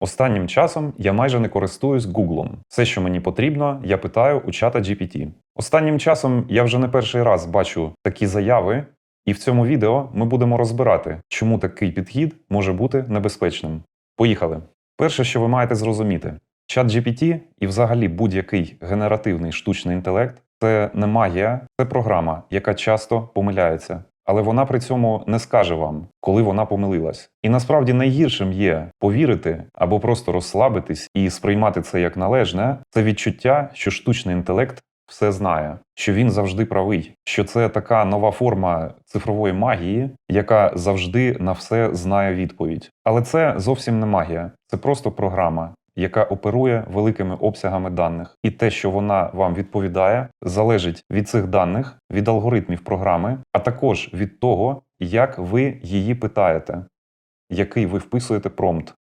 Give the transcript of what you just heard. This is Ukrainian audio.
Останнім часом я майже не користуюсь Гуглом. Все, що мені потрібно, я питаю у чата GPT. Останнім часом я вже не перший раз бачу такі заяви, і в цьому відео ми будемо розбирати, чому такий підхід може бути небезпечним. Поїхали! Перше, що ви маєте зрозуміти, чат GPT і взагалі будь-який генеративний штучний інтелект це не магія, це програма, яка часто помиляється. Але вона при цьому не скаже вам, коли вона помилилась. І насправді найгіршим є повірити або просто розслабитись і сприймати це як належне, це відчуття, що штучний інтелект все знає, що він завжди правий, що це така нова форма цифрової магії, яка завжди на все знає відповідь. Але це зовсім не магія, це просто програма. Яка оперує великими обсягами даних, і те, що вона вам відповідає, залежить від цих даних, від алгоритмів програми, а також від того, як ви її питаєте, який ви вписуєте промпт.